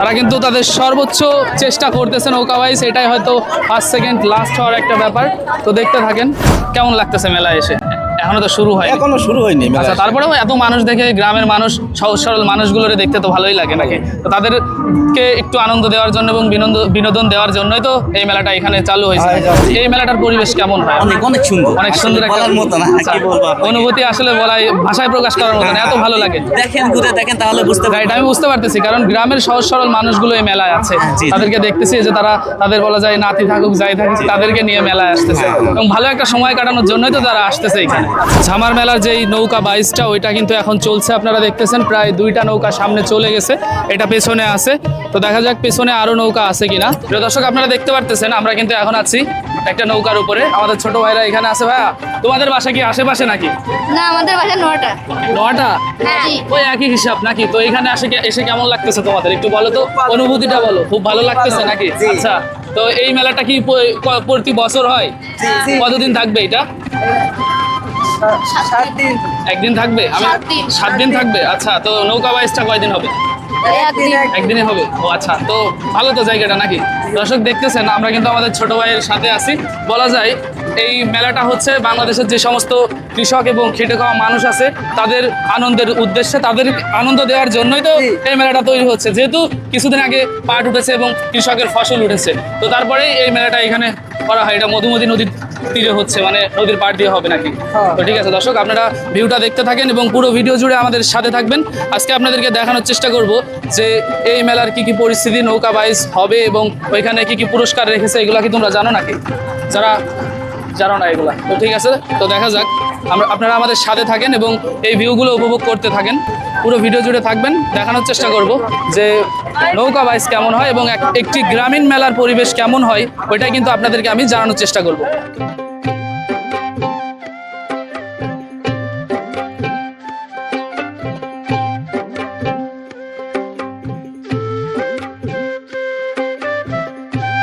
তারা কিন্তু তাদের সর্বোচ্চ চেষ্টা করতেছেন বাইস এটাই হয়তো ফার্স্ট সেকেন্ড লাস্ট হওয়ার একটা ব্যাপার। তো দেখতে থাকেন, কেমন লাগতেছে মেলা এসে? এখনও তো শুরু হয় এখনও শুরু হয়নি আচ্ছা তারপরেও এত মানুষ দেখে গ্রামের মানুষ সহজ সরল মানুষগুলোরে দেখতে তো ভালোই লাগে নাকি? তো তাদেরকে একটু আনন্দ দেওয়ার জন্য এবং বিনোদন দেওয়ার জন্যই তো এই মেলাটা এখানে চালু হয়েছে। হ্যাঁ, এই মেলাটার পরিবেশ কেমন হয়? অনেক অনেক সুন্দর। অনেক সুন্দর বলার মতো না আচ্ছা, কি বলব অনুভূতি আসলে বলাই ভাষায় প্রকাশ করার মতো না এত ভালো লাগে। দেখেন ঘুরে দেখেন তাহলে বুঝতে পারবেন। আমি বুঝতে পারতেছি কারণ গ্রামের সহজ সরল মানুষগুলো এই মেলায় আছে। হ্যাঁ। তাদেরকে দেখতেছি যে তারা তাদের বলা যায় নাতি থাকুক যাই থাকুক তাদেরকে নিয়ে মেলায় আসতেছে। হ্যাঁ, এবং ভালো একটা সময় কাটানোর জন্যই তো তারা আসতেছে এখানে। ঝামার মেলার যেই নৌকা বাইশটা ওইটা কিন্তু এখন চলছে। আপনারা দেখতেছেন প্রায় দুইটা নৌকা সামনে চলে গেছে। এটা পেছনে আছে। তো দেখা যাক পেছনে আরও নৌকা আছে কিনা। প্রিয় দর্শক আপনারা দেখতে পারতেছেন আমরা কিন্তু এখন আছি একটা নৌকার উপরে। আমাদের ছোট ভাইরা এখানে আছে। ভাইয়া তোমাদের বাসা কি আশেপাশে নাকি? না আমাদের বাসা নটা। নটা? হ্যাঁ। ওই একই হিসাব নাকি? তো এখানে আসে কে- এসে কেমন লাগতেছে তোমাদের? একটু বলো তো। অনুভূতিটা বলো। খুব ভালো লাগতেছে নাকি? আচ্ছা। তো এই মেলাটা কি প্রতি বছর হয়? কতদিন থাকবে এটা? একদিন থাকবে? আমি সাত দিন। থাকবে? আচ্ছা তো নৌকা বাইসটা কয়দিন হবে? একদিন। একদিনে হবে? ও আচ্ছা তো ভালো তো জায়গাটা নাকি? দর্শক দেখতেছেন আমরা কিন্তু আমাদের ছোট ভাইয়ের সাথে আছি। বলা যায় এই মেলাটা হচ্ছে বাংলাদেশের যে সমস্ত কৃষক এবং খেটে খাওয়া মানুষ আছে তাদের আনন্দের উদ্দেশ্যে তাদের আনন্দ দেওয়ার জন্যই তো এই মেলাটা তৈরি হচ্ছে। যেহেতু কিছুদিন আগে পাট উঠেছে এবং কৃষকের ফসল উঠেছে তো তারপরে এই মেলাটা এখানে করা হয়। এটা মধুমতি নদীর তীরে হচ্ছে মানে নদীর পাড় দিয়ে হবে নাকি? তো ঠিক আছে দর্শক আপনারা ভিউটা দেখতে থাকেন এবং পুরো ভিডিও জুড়ে আমাদের সাথে থাকবেন। আজকে আপনাদেরকে দেখানোর চেষ্টা করব যে এই মেলার কি কি পরিস্থিতি নৌকা বাইজ হবে এবং ওইখানে কি কি পুরস্কার রেখেছে এগুলা কি তোমরা জানো নাকি? যারা জানো না এগুলা। তো ঠিক আছে তো দেখা যাক। আপনারা আমাদের সাথে থাকেন এবং এই ভিউগুলো উপভোগ করতে থাকেন। পুরো ভিডিও জুড়ে থাকবেন, দেখানোর চেষ্টা করব যে নৌকা বাইস কেমন হয় এবং এক- একটি গ্রামীণ মেলার পরিবেশ কেমন হয়, ওইটাই কিন্তু আপনাদেরকে আমি জানানোর চেষ্টা করব।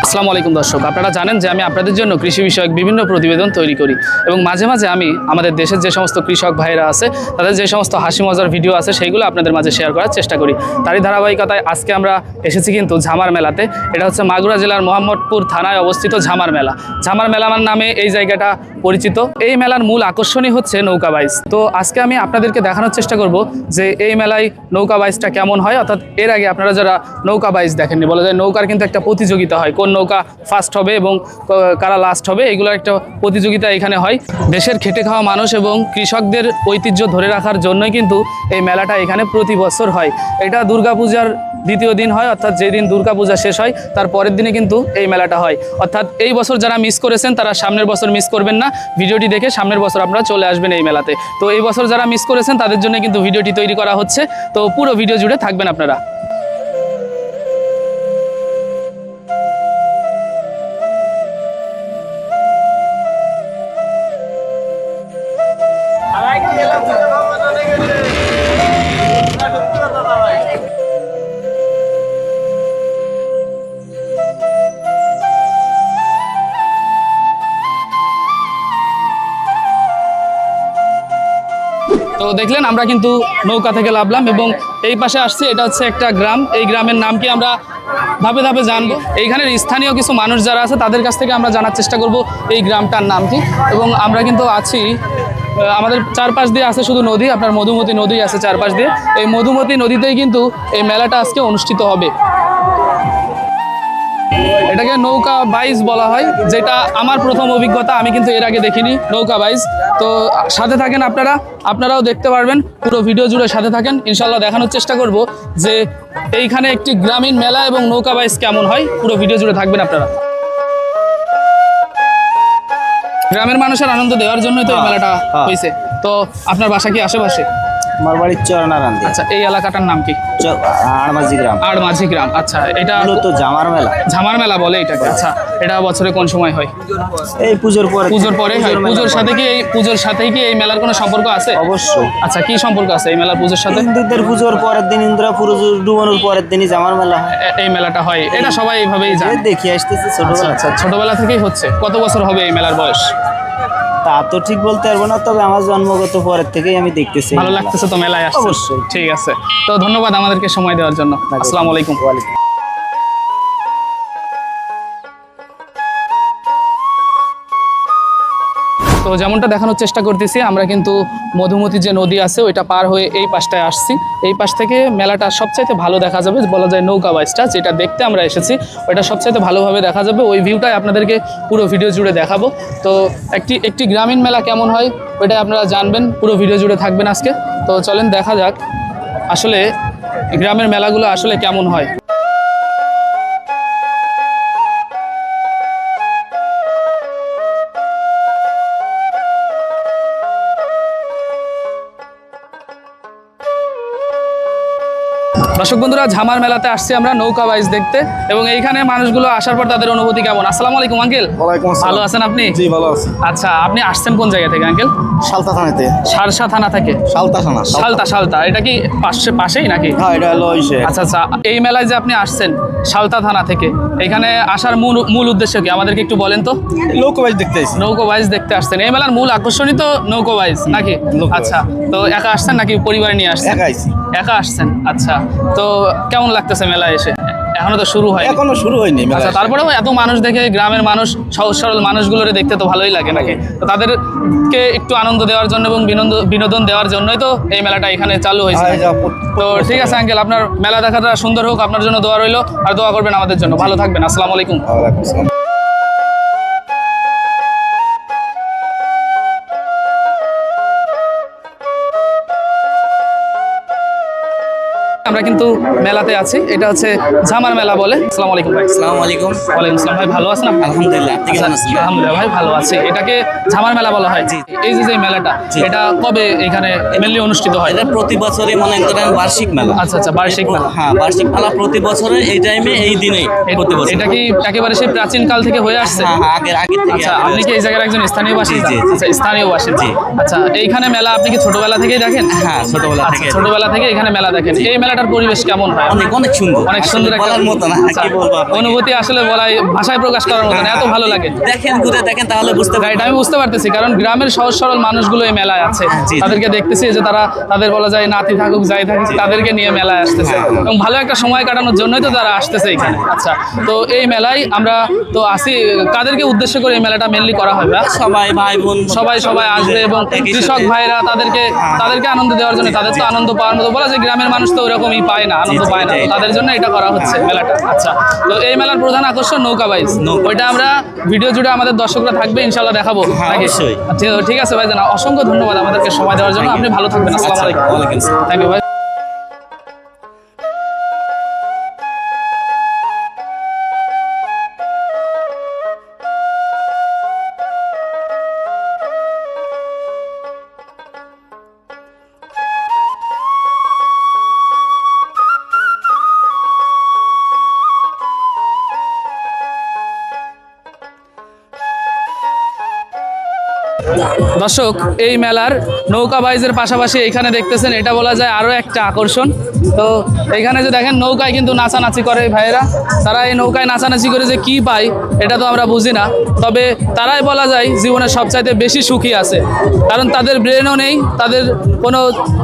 আসসালামু আলাইকুম দর্শক, আপনারা জানেন যে আমি আপনাদের জন্য কৃষি বিষয়ক বিভিন্ন প্রতিবেদন তৈরি করি এবং মাঝে মাঝে আমি আমাদের দেশের যে সমস্ত কৃষক ভাইরা আছে, তাদের যে সমস্ত হাসি মজার ভিডিও আছে সেইগুলো আপনাদের মাঝে শেয়ার করার চেষ্টা করি। তারই ধারাবাহিকতায় আজকে আমরা এসেছি কিন্তু ঝামার মেলাতে। এটা হচ্ছে মাগুরা জেলার মোহাম্মদপুর থানায় অবস্থিত ঝামার মেলা। ঝামার মেলা নামে এই জায়গাটা পরিচিত। এই মেলার মূল আকর্ষণই হচ্ছে নৌকা বাইস। তো আজকে আমি আপনাদেরকে দেখানোর চেষ্টা করব যে এই মেলায় নৌকা বাইসটা কেমন হয়, অর্থাৎ এর আগে আপনারা যারা নৌকা বাইস দেখেননি, বলা যায় নৌকার কিন্তু একটা প্রতিযোগিতা হয়, কোন নৌকা ফার্স্ট হবে এবং কারা লাস্ট হবে, এগুলোর একটা প্রতিযোগিতা এখানে হয়। দেশের খেটে খাওয়া মানুষ এবং কৃষকদের ঐতিহ্য ধরে রাখার জন্যই কিন্তু এই মেলাটা এখানে প্রতি বছর হয়। এটা দুর্গাপূজার দ্বিতীয় দিন হয়, অর্থাৎ যেদিন দুর্গাপূজা শেষ হয়, তার পরের দিনে কিন্তু এই মেলাটা হয়। অর্থাৎ এই বছর যারা মিস করেছেন, তারা সামনের বছর মিস করবেন না ভিডিওটি দেখে সামনের বছর আপনারা চলে আসবেন এই মেলাতে। তো এই বছর যারা মিস করেছেন, তাদের জন্য কিন্তু ভিডিওটি তৈরি করা হচ্ছে। তো পুরো ভিডিও জুড়ে থাকবেন আপনারা। তো দেখলেন, আমরা কিন্তু নৌকা থেকে লাভলাম এবং এই পাশে আসছি, এটা হচ্ছে একটা গ্রাম। এই গ্রামের নাম কি আমরা ধাপে ধাপে জানব। এইখানের স্থানীয় কিছু মানুষ যারা আছে, তাদের কাছ থেকে আমরা জানার চেষ্টা করব এই গ্রামটার নাম কি। এবং আমরা কিন্তু আছি আমাদের চারপাশ দিয়ে আছে শুধু নদী, আপনার মধুমতি নদী আছে চারপাশ দিয়ে। এই মধুমতি নদীতেই কিন্তু এই মেলাটা আজকে অনুষ্ঠিত হবে। এটাকে নৌকা বাইজ বলা হয়, যেটা আমার প্রথম অভিজ্ঞতা, আমি কিন্তু এর আগে দেখিনি, নৌকা বাইজ। তো সাথে থাকেন আপনারা আপনারাও দেখতে পারবেন পুরো ভিডিও জুড়ে সাথে থাকেন। ইনশাল্লাহ দেখানোর চেষ্টা করব যে এইখানে একটি গ্রামীণ মেলা এবং নৌকা বাইস কেমন হয় পুরো ভিডিও জুড়ে থাকবেন আপনারা। গ্রামের মানুষের আনন্দ দেওয়ার জন্যই তো এই মেলাটা হ্যাঁ। হয়েছে। তো আপনার বাসা কি আশেপাশে? আমার বাড়ির চরনারান্দি আচ্ছা এই এলাকাটার নাম কি? আড়মাঝি গ্রাম। আর মাঝি গ্রাম। আচ্ছা এটা মূলত জামার মেলা। ঝামার মেলা বলে এটাকে। আচ্ছা এটা বছরে কোন সময় হয়? এই পুজোর পরে। পুজোর পরে হয়। পুজোর সাথে কি এই পুজোর সাথেই কি এই মেলার কোনো সম্পর্ক আছে? অবশ্যই। আচ্ছা কি সম্পর্ক আছে এই মেলার পুজোর সাথে? হিন্দুদের পুজোর পরের দিন ইন্দ্রা পুজো ডুবানোর পরের দিনই জামার মেলা হয়। এই মেলাটা হয়। এটা সবাই এইভাবেই জানে। দেখি আসতেছে আচ্ছা ছোটবেলা আচ্ছা ছোটবেলা থেকেই হচ্ছে। কত বছর হবে এই মেলার বয়স? তা তো ঠিক বলতে পারব না তবে আমার জন্মগত পরের থেকেই আমি দেখতেছি। ভালো লাগতেছে তো মেলায় আসছে অবশ্যই। ঠিক আছে। তো ধন্যবাদ আমাদেরকে সময় দেওয়ার জন্য। আসসালামু আলাইকুম। ওয়ালাইকুম। তো যেমনটা দেখানোর চেষ্টা করতেছি, আমরা কিন্তু মধুমতি যে নদী আছে, ওইটা পার হয়ে এই পাশটায় আসছি। এই পাশ থেকে মেলাটা সবচাইতে ভালো দেখা যাবে, বলা যায় নৌকা বাইসটা যেটা দেখতে আমরা এসেছি, ওইটা সবচাইতে ভালোভাবে দেখা যাবে। ওই ভিউটাই আপনাদেরকে পুরো ভিডিও জুড়ে দেখাবো। তো একটি একটি গ্রামীণ মেলা কেমন হয়, ওইটাই আপনারা জানবেন, পুরো ভিডিও জুড়ে থাকবেন আজকে। তো চলেন দেখা যাক, আসলে গ্রামের মেলাগুলো আসলে কেমন হয়। দর্শক বন্ধুরা ঝামার মেলাতে আসছি আমরা নৌকা বাইজ দেখতে এবং এইখানে মানুষগুলো আসার পর তাদের অনুভূতি কেমন? আসসালামু আলাইকুম আঙ্কেল। ভালো আছেন আপনি? জি ভালো আছি। আচ্ছা আপনি আসছেন কোন জায়গা থেকে আঙ্কেল? সালতা থানাতে। সারসা থানা থেকে? সালতা থানা সালতা। সালতা এটা কি পাশে পাশেই নাকি? হ্যাঁ এটা হলো আচ্ছা আচ্ছা। এই মেলায় যে আপনি আসছেন সালতা থানা থেকে এখানে আসার মূল মূল উদ্দেশ্য কি? আমাদেরকে একটু বলেন তো। লোকবাজ দেখতে আইছি। নৌকো বাইজ দেখতে আসছেন। এই মেলার মূল আকর্ষণই তো নৌকো বাইজ নাকি? আচ্ছা। তো একা আসছেন নাকি পরিবারে নিয়ে আসছেন? একা আইছি। একা আসছেন আচ্ছা। তো কেমন লাগতেছে মেলায় এসে? এখনও তো শুরু হয় এখনও শুরু হয়নি আচ্ছা তারপরেও এত মানুষ দেখে গ্রামের মানুষ সহজ সরল মানুষগুলোরে দেখতে তো ভালোই লাগে নাকি? তো তাদেরকে একটু আনন্দ দেওয়ার জন্য এবং বিনোদন বিনোদন দেওয়ার জন্যই তো এই মেলাটা এখানে চালু হয়েছে। হ্যাঁ, তো ঠিক আছে আঙ্কেল আপনার মেলা দেখাটা সুন্দর হোক আপনার জন্য দোয়া রইল। আর দোয়া করবেন আমাদের জন্য। ভালো থাকবেন। আসসালামু আলাইকুম। আমরা কিন্তু মেলাতে আছি। এটা হচ্ছে ঝামার মেলা বলে। আসসালামু আলাইকুম ভাই। আসসালামু আলাইকুম। ওয়ালাইকুম আসসালাম। ভাই ভালো আছেন আলহামদুলিল্লাহ আপনি কেমন আছেন? আলহামদুলিল্লাহ ভাই ভালো আছি। এটাকে ঝামার মেলা বলা হয়। জি এই যে যে মেলাটা এটা কবে এখানে মেনলি অনুষ্ঠিত হয়? এটা প্রতি বছরই মনে করেন বার্ষিক মেলা। আচ্ছা আচ্ছা বার্ষিক মেলা। হ্যাঁ বার্ষিক মেলা প্রতি বছরে এই টাইমে এই দিনেই প্রতি বছর। এটা কি একেবারে সেই প্রাচীন কাল থেকে হয়ে আসছে? হ্যাঁ হ্যাঁ আগের আগের থেকে আচ্ছা আপনি কি এই জায়গার একজন স্থানীয় বাসিন্দা। আচ্ছা স্থানীয় বাসিন্দা। জি। আচ্ছা এইখানে মেলা আপনি কি ছোটবেলা থেকেই দেখেন? হ্যাঁ ছোটবেলা আচ্ছা থেকে। ছোটবেলা থেকে এখানে মেলা দেখেন। এই মেলাটার পরিবেশ কেমন হয়? অনেক অনেক সুন্দর। অনেক সুন্দর বলার মতো না আচ্ছা, কি বলব অনুভূতি আসলে বলাই ভাষায় প্রকাশ করার মতো না এত ভালো লাগে। দেখেন ঘুরে দেখেন তাহলে বুঝতে পারবেন। আমি বুঝতে পারতেছি কারণ গ্রামের সহজ সরল মানুষগুলো এই মেলায় আছে। জি। তাদেরকে দেখতেছি যে তারা তাদের বলা যায় নাতি থাকুক যাই থাকুক তাদেরকে নিয়ে মেলায় আসতেছে। হ্যাঁ। এবং ভালো একটা সময় কাটানোর জন্যই তো তারা আসতেছে এখানে। আচ্ছা তো এই মেলায় আমরা তো আসি কাদেরকে উদ্দেশ্য করে এই মেলাটা মেনলি করা হয় সবাই ভাই বোন সবাই সবাই আসবে এবং কৃষক ভাইরা তাদেরকে তাদেরকে আনন্দ দেওয়ার জন্য তাদের তো আনন্দ পাওয়ার মতো। বলা যায় গ্রামের মানুষ তো ওরকমই পায় না আনন্দ পায় না। তাদের জন্য এটা করা হচ্ছে মেলাটা। আচ্ছা তো এই মেলার প্রধান আকর্ষণ নৌকা বাইজ ওইটা আমরা ভিডিও জুড়ে আমাদের দর্শকরা থাকবে ইনশাল্লাহ দেখাবো হ্যাঁ, ঠিক আছে ভাই জানা অসংখ্য ধন্যবাদ আমাদেরকে সময় দেওয়ার জন্য। আপনি ভালো থাকবেন। আসসালামু আচ্ছা, আলাইকুম থ্যাংক ইউ ভাই। দর্শক এই মেলার নৌকা বাইজের পাশাপাশি এখানে দেখতেছেন এটা বলা যায় আরও একটা আকর্ষণ। তো এখানে যে দেখেন নৌকায় কিন্তু নাচানাচি করে ভাইয়েরা। তারা এই নৌকায় নাচানাচি করে যে কি পায়, এটা তো আমরা বুঝি না। তবে তারাই বলা যায় জীবনে সবচাইতে বেশি সুখী আছে। কারণ তাদের ব্রেনও নেই, তাদের কোনো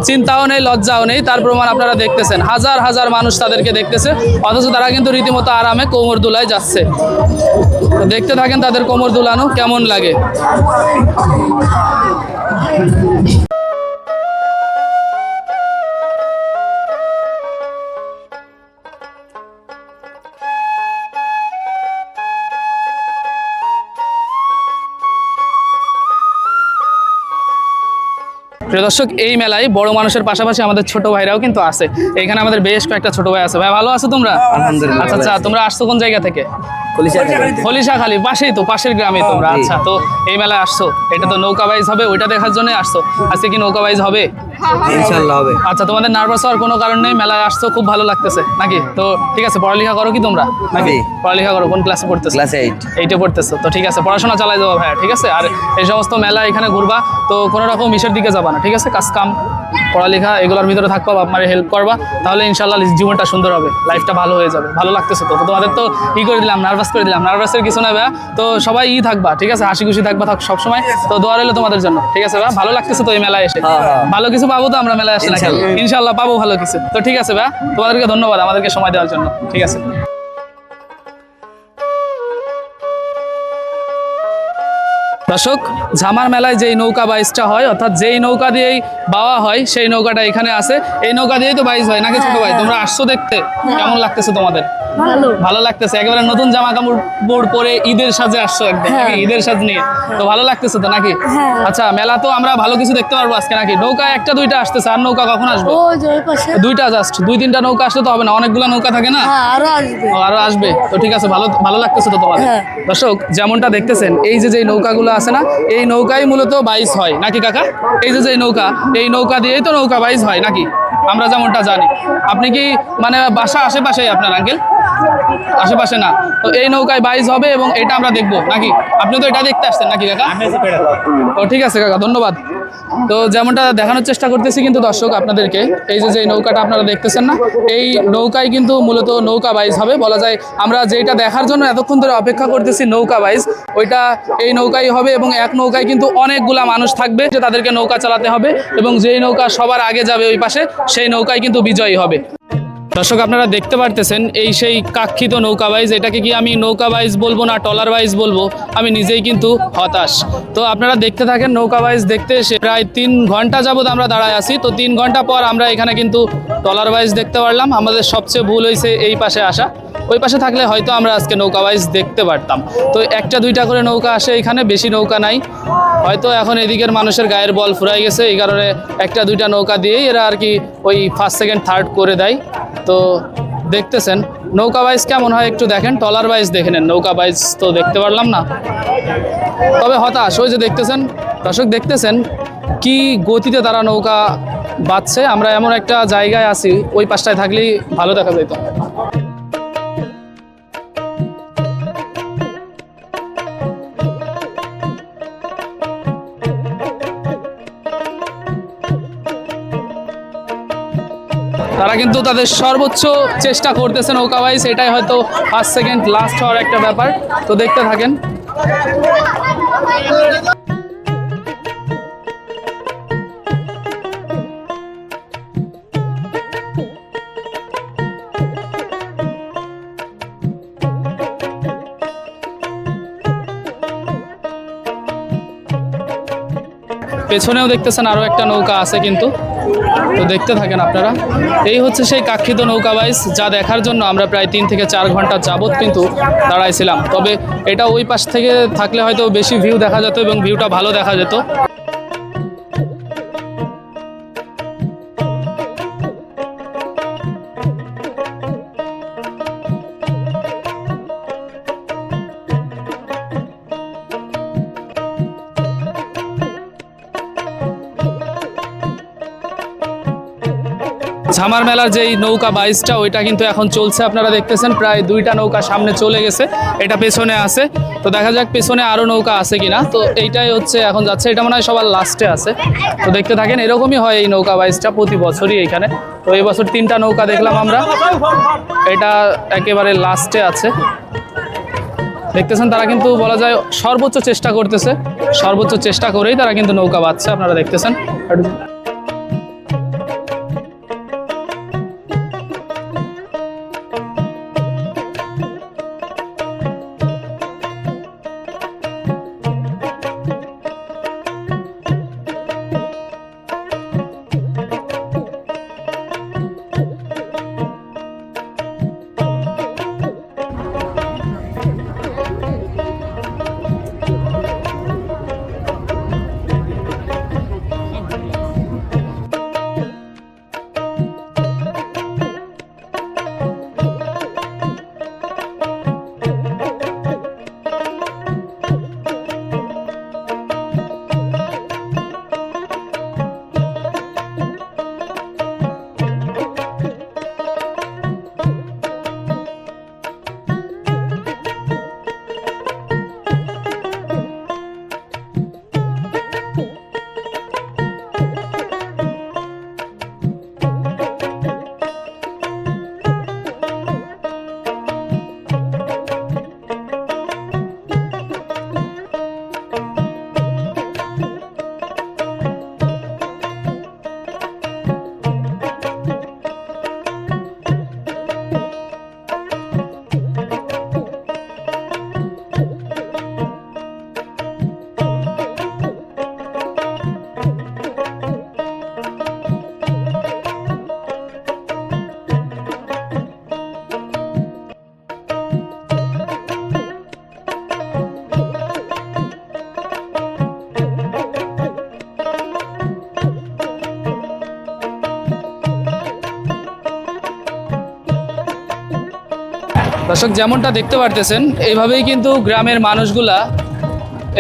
চিন্তাও নেই, লজ্জাও নেই। তার প্রমাণ আপনারা দেখতেছেন। হাজার হাজার মানুষ তাদেরকে দেখতেছে। অথচ তারা কিন্তু রীতিমতো আরামে কোমর দুলায় যাচ্ছে। দেখতে থাকেন তাদের কোমর দুলানো কেমন লাগে। প্রিয় দর্শক এই মেলায় বড় মানুষের পাশাপাশি আমাদের ছোট ভাইরাও কিন্তু আছে। এখানে আমাদের বেশ কয়েকটা ছোট ভাই আছে। ভাই ভালো আছো তোমরা? আলহামদুলিল্লাহ, আচ্ছা আচ্ছা তোমরা আসছো কোন জায়গা থেকে? হলিশা খালি পাশেই তো পাশের গ্রামে তোমরা। আচ্ছা তো এই মেলায় আসছো। এটা তো নৌকা বাইজ হবে ওইটা দেখার জন্য আসছো। আজকে কি নৌকা বাইজ হবে? ইনশাআল্লাহ হবে। আচ্ছা তোমাদের নার্ভাস হওয়ার কোনো কারণ নেই? মেলায় আসছো খুব ভালো লাগতেছে। নাকি? তো ঠিক আছে পড়ালেখা করো কি তোমরা? নাকি? পড়ালেখা করো কোন ক্লাসে পড়তেছো? ক্লাস এইট এইটে পড়তেছো। তো ঠিক আছে পড়াশোনা চালাই যাব ভাইয়া ঠিক আছে? আর এই সমস্ত মেলা এখানে ঘুরবা তো কোনো রকম মিশের দিকে যাবা না ঠিক আছে? কাজ কাম পড়ালেখা এগুলোর ভিতরে থাকবা বাপ মারে হেল্প করবা তাহলে ইনশাল্লাহ জীবনটা সুন্দর হবে লাইফটা ভালো হয়ে যাবে ভালো লাগতেছে তো। তোমাদের তো ই করে দিলাম নার্ভাস করে দিলাম নার্ভাসের কিছু না ভাইয়া। তো সবাই ই থাকবা ঠিক আছে? হাসি খুশি থাকবা থাক সবসময়। তো দোয়া রইল তোমাদের জন্য ঠিক আছে ভাইয়া? ভালো লাগতেছে তো এই মেলায় এসে। ভালো কিছু পাবো তো আমরা মেলায় আসলে? ইনশাল্লাহ। পাবো ভালো কিছু। তো ঠিক আছে ভাইয়া তোমাদেরকে ধন্যবাদ আমাদেরকে সময় দেওয়ার জন্য ঠিক আছে? দর্শক ঝামার মেলায় যেই নৌকা বাইসটা হয় অর্থাৎ যেই নৌকা দিয়েই বাওয়া হয় সেই নৌকাটা এখানে আছে। এই নৌকা দিয়েই তো বাইস হয় নাকি ছোট ভাই? তোমরা আসছো দেখতে? কেমন লাগতেছে তোমাদের? ভালো। ভালো লাগতেছে একেবারে নতুন জামা কাপড় বোর্ড পরে ঈদের সাজে আসছো একদম ঈদের সাজ নিয়ে? তো ভালো লাগতেছে তো নাকি? আচ্ছা মেলা তো আমরা ভালো কিছু দেখতে পারব আজকে নাকি? নৌকা একটা দুইটা আসতেছে আর নৌকা কখন আসবে? দুইটা জাস্ট দুই তিনটা নৌকা আসলে তো হবে না অনেকগুলো নৌকা থাকে না? হ্যাঁ আরও আসবে। আরও আসবে। তো ঠিক আছে ভালো ভালো লাগতেছে তো তোমাদের। হ্যাঁ। দর্শক যেমনটা দেখতেছেন এই যে যে নৌকাগুলো আছে না এই নৌকাই মূলত বাইস হয় নাকি কাকা? এই যে যে নৌকা এই নৌকা দিয়েই তো নৌকা বাইস হয় নাকি? আমরা যেমনটা জানি। আপনি কি মানে বাসা আশেপাশেই আপনার আঙ্কেল? আশেপাশে না। তো এই নৌকায় বাইস হবে এবং এটা আমরা দেখব। নাকি? আপনি তো এটা দেখতে আসছেন নাকি কাকা? ও ঠিক আছে কাকা ধন্যবাদ। তো যেমনটা দেখানোর চেষ্টা করতেছি কিন্তু দর্শক আপনাদেরকে এই যে যে নৌকাটা আপনারা দেখতেছেন না এই নৌকায় কিন্তু মূলত নৌকা বাইজ হবে। বলা যায় আমরা যেটা দেখার জন্য এতক্ষণ ধরে অপেক্ষা করতেছি নৌকা বাইজ ওইটা এই নৌকাই হবে এবং এক নৌকায় কিন্তু অনেকগুলা মানুষ থাকবে যে তাদেরকে নৌকা চালাতে হবে এবং যেই নৌকা সবার আগে যাবে ওই পাশে সেই নৌকায় কিন্তু বিজয়ী হবে। দর্শক, আপনারা দেখতে পারতেছেন এই সেই কাক্ষিত নৌকা বাইজ এটাকে কি আমি নৌকা বাইজ বলব না টলার বাইজ বলব? আমি নিজেই কিন্তু হতাশ। তো আপনারা দেখতে থাকেন নৌকা বাইজ দেখতে এসে প্রায় তিন ঘণ্টা যাবত আমরা দাঁড়ায় আছি। তো তিন ঘণ্টা পর আমরা এখানে কিন্তু টলার বাইজ দেখতে পারলাম। আমাদের সবচেয়ে ভুল হয়েছে এই পাশে আসা। ওই পাশে থাকলে হয়তো আমরা আজকে নৌকা বাইজ দেখতে পারতাম। তো একটা দুইটা করে নৌকা আসে এখানে, বেশি নৌকা নাই। হয়তো এখন এদিকের মানুষের গায়ের বল ফুরাই গেছে, এই কারণে একটা দুইটা নৌকা দিয়েই এরা আর কি ওই ফার্স্ট সেকেন্ড থার্ড করে দেয়। তো দেখতেছেন, নৌকা বাইজ কেমন হয় একটু দেখেন টলার বাইজ দেখে নেন, নৌকা বাইজ তো দেখতে পারলাম না। তবে হতাশ, ওই যে দেখতেছেন, দর্শক দেখতেছেন কি গতিতে তারা নৌকা বাঁচছে আমরা এমন একটা জায়গায় আছি, ওই পাশটায় থাকলেই ভালো দেখা যেত তারা কিন্তু তাদের সর্বোচ্চ চেষ্টা করতেছে নৌকা বাইস এটাই হয়তো ফার্স্ট সেকেন্ড লাস্ট হওয়ার একটা ব্যাপার। তো দেখতে থাকেন। পেছনেও দেখতেছেন আরও একটা নৌকা আছে কিন্তু। তো দেখতে থাকেন আপনারা। এই হচ্ছে সেই কাক্ষিত নৌকা বাইস যা দেখার জন্য আমরা প্রায় তিন থেকে চার ঘণ্টা যাবত কিন্তু দাঁড়াইছিলাম। তবে এটা ওই পাশ থেকে থাকলে হয়তো বেশি ভিউ দেখা যেত এবং ভিউটা ভালো দেখা যেত। ঝামার মেলার যেই নৌকা বাইসটা ওইটা কিন্তু এখন চলছে। আপনারা দেখতেছেন, প্রায় দুইটা নৌকা সামনে চলে গেছে। এটা পেছনে আছে। তো দেখা যাক পেছনে আরও নৌকা আছে কিনা। তো এইটাই হচ্ছে এখন যাচ্ছে। এটা মনে হয় সবার লাস্টে আছে। তো দেখতে থাকেন, এরকমই হয় এই নৌকা বাইসটা প্রতি বছরই এখানে। তো এই বছর তিনটা নৌকা দেখলাম আমরা। এটা একেবারে লাস্টে আছে। দেখতেছেন, তারা কিন্তু বলা যায় সর্বোচ্চ চেষ্টা করতেছে। সর্বোচ্চ চেষ্টা করেই তারা কিন্তু নৌকা বাঁধছে। আপনারা দেখতেছেন। দর্শক, যেমনটা দেখতে পারতেছেন এইভাবেই কিন্তু গ্রামের মানুষগুলা,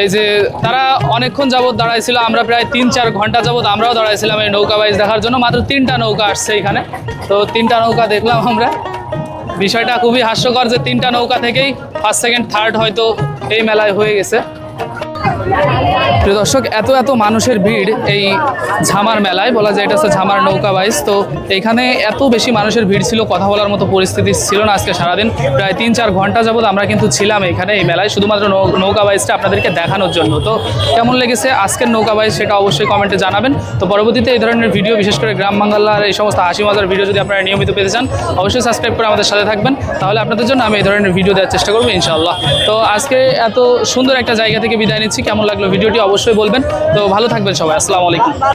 এই যে তারা অনেকক্ষণ যাবৎ দাঁড়াইছিল, আমরা প্রায় তিন চার ঘণ্টা যাবৎ আমরাও দাঁড়াইছিলাম এই নৌকা বাইজ দেখার জন্য, মাত্র তিনটা নৌকা আসছে এখানে। তো তিনটা নৌকা দেখলাম আমরা। বিষয়টা খুবই হাস্যকর যে তিনটা নৌকা থেকেই ফার্স্ট সেকেন্ড থার্ড হয়তো এই মেলায় হয়ে গেছে। প্রিয় দর্শক, এত এত মানুষের ভিড় এই ঝামার মেলায়, বলা যায় এটা হচ্ছে ঝামার নৌকা বাইস তো এখানে এত বেশি মানুষের ভিড় ছিল, কথা বলার মতো পরিস্থিতি ছিল না আজকে সারাদিন। প্রায় তিন চার ঘণ্টা যাবত আমরা কিন্তু ছিলাম এখানে এই মেলায়, শুধুমাত্র নৌকা বাইসটা আপনাদেরকে দেখানোর জন্য। তো কেমন লেগেছে আজকের নৌকা বাইস সেটা অবশ্যই কমেন্টে জানাবেন। তো পরবর্তীতে এই ধরনের ভিডিও, বিশেষ করে গ্রাম বাংলার এই সমস্ত হাসি মজার ভিডিও যদি আপনারা নিয়মিত পেতে চান, অবশ্যই সাবস্ক্রাইব করে আমাদের সাথে থাকবেন। তাহলে আপনাদের জন্য আমি এই ধরনের ভিডিও দেওয়ার চেষ্টা করব ইনশাআল্লাহ। তো আজকে এত সুন্দর একটা জায়গা থেকে বিদায় নিচ্ছি। কেমন লাগল ভিডিওটি অবশ্যই বলবেন। তো ভালো থাকবেন সবাই। আসসালামু আলাইকুম।